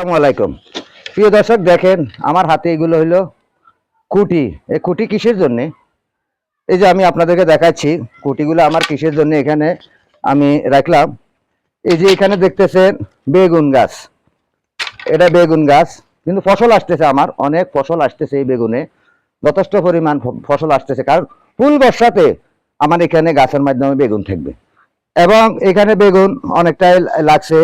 আসসালামু আলাইকুম। প্রিয় দর্শক, দেখেন আমার হাতে এগুলো হলো কুটি। এই কুটি কিসের জন্যে? এই যে আমি আপনাদেরকে দেখাচ্ছি, কুটিগুলো আমার কিসের জন্য এখানে আমি রাখলাম। এই যে এখানে দেখতেছেন বেগুন গাছ। এটা বেগুন গাছ, কিন্তু ফসল আসতেছে আমার, অনেক ফসল আসতেছে এই বেগুনে। যথেষ্ট পরিমাণ ফসল আসতেছে, কারণ ফুল বর্ষাতে আমার এখানে গাছের মাধ্যমে বেগুন থাকবে। এবং এখানে বেগুন অনেকটাই লাগছে।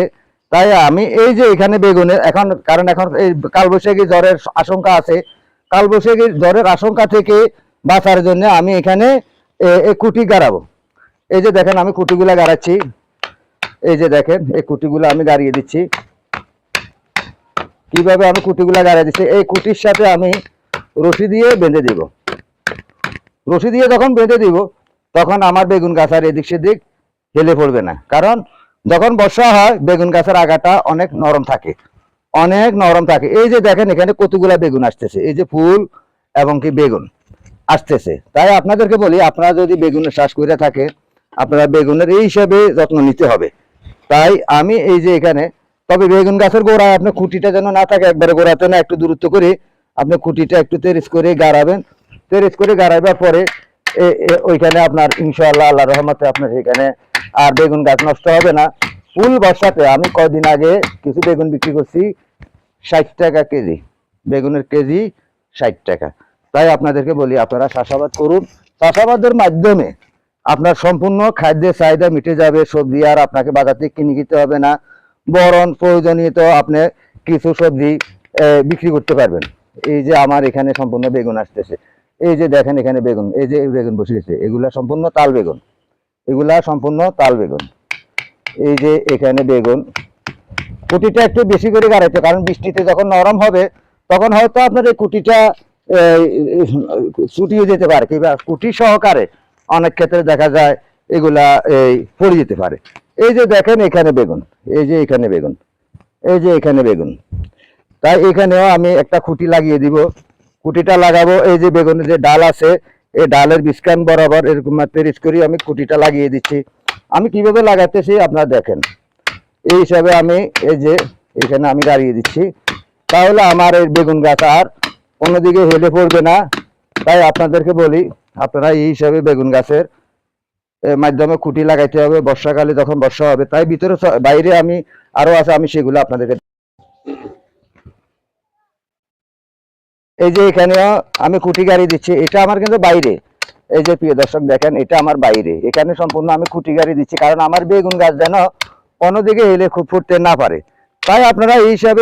তাই আমি এই যে এখানে বেগুনের, এখন কারণ এখন এই কালবৈশাখী জ্বরের আশঙ্কা আছে। কালবৈশাখী জ্বরের আশঙ্কা থেকে বাঁচার জন্য আমি এখানে এই কুটি গাড়াবো। এই যে দেখেন আমি কুটিগুলা গাড়াচ্ছি। এই যে দেখেন, এই কুটিগুলো আমি গাড়িয়ে দিচ্ছি। কীভাবে আমি কুটিগুলা গাড়িয়ে দিচ্ছি? এই কুটির সাথে আমি রশি দিয়ে বেঁধে দিব। রশি দিয়ে যখন বেঁধে দিব, তখন আমার বেগুন গাছ আর এদিক সেদিক হেলে পড়বে না। কারণ যখন বর্ষা হয়, বেগুন গাছের আগাটা অনেক নরম থাকে। অনেক নরম থাকে। এই যে দেখেন, এখানে কতগুলা বেগুন আসতেছে। এই যে ফুল এবং কি বেগুন আসতেছে। তাই আপনাদেরকে বলি, আপনারা যদি বেগুনের চাষ করে থাকে আপনারা বেগুনের এই হিসাবে যত্ন নিতে হবে। তাই আমি এই যে এখানে, তবে বেগুন গাছের গোড়ায় আপনার খুঁটিটা যেন না থাকে, একবারে গোড়াতে না একটু দূরত্ব করে আপনি খুঁটিটা একটু তেরিস করে গাড়াবেন। তেরিস করে গাড়াইবার পরে ওইখানে আপনার ইনশাআল্লাহ আল্লাহ রহমতে আপনার এখানে আর বেগুন গাছ নষ্ট হবে না। ফুল বর্ষাতে আমি কয়দিন আগে কিছু বেগুন বিক্রি করছি, ষাট টাকা কেজি। বেগুনের কেজি ষাট টাকা। তাই আপনাদেরকে বলি, আপনারা চাষাবাদ করুন। চাষাবাদের মাধ্যমে আপনার সম্পূর্ণ খাদ্যের চাহিদা মিটে যাবে, সবজি আর আপনাকে বাজার থেকে কিনে খেতে হবে না। বরং প্রয়োজনীয় তো আপনি কিছু সবজি বিক্রি করতে পারবেন। এই যে আমার এখানে সম্পূর্ণ বেগুন আসতেছে। এই যে দেখেন এখানে বেগুন, এই যে বেগুন বসিয়েছে এগুলা সম্পূর্ণ তাল বেগুন। এগুলা সম্পূর্ণ তাল বেগুন। এই যে এখানে বেগুন। কুটিটা একটু বেশি করে গাড়াইতে, কারণ বৃষ্টিতে যখন নরম হবে, তখন হয়তো আপনার এই কুটিটা ছুটিয়ে যেতে পারে, কিংবা কুটি সহকারে অনেক ক্ষেত্রে দেখা যায় এগুলা এই পড়ে যেতে পারে। এই যে দেখেন এখানে বেগুন, এই যে এখানে বেগুন, এই যে এখানে বেগুন। তাই এখানেও আমি একটা খুঁটি লাগিয়ে দিব। খুঁটিটা লাগাবো, এই যে বেগুনের যে ডাল আছে এই ডালের বিস্কান বরাবর এরকম তেরিস করে, আমি খুঁটিটা লাগিয়ে দিচ্ছি। আমি কীভাবে লাগাতেছি আপনারা দেখেন। এই হিসাবে আমি এই যে এখানে আমি দাঁড়িয়ে দিচ্ছি। তাহলে আমার এই বেগুন গাছ আর অন্যদিকে হেলে পড়বে না। তাই আপনাদেরকে বলি, আপনারা এই হিসাবে বেগুন গাছের মাধ্যমে খুঁটি লাগাইতে হবে। বর্ষাকালে যখন বর্ষা হবে, তাই ভিতরে বাইরে আমি আরও আছে, আমি সেগুলো আপনাদেরকে এই যে এখানে আমি খুঁটি গাড়ি দিচ্ছি, এটা আমার কিন্তু বাইরে। এই যে প্রিয় দর্শক দেখেন, এটা আমার বাইরে। এখানে সম্পূর্ণ আমি খুঁটি গাড়ি দিচ্ছি, কারণ আমার বেগুন গাছ যেন অন্যদিকে এলে খুব ফুটতে না পারে। তাই আপনারা এই হিসাবে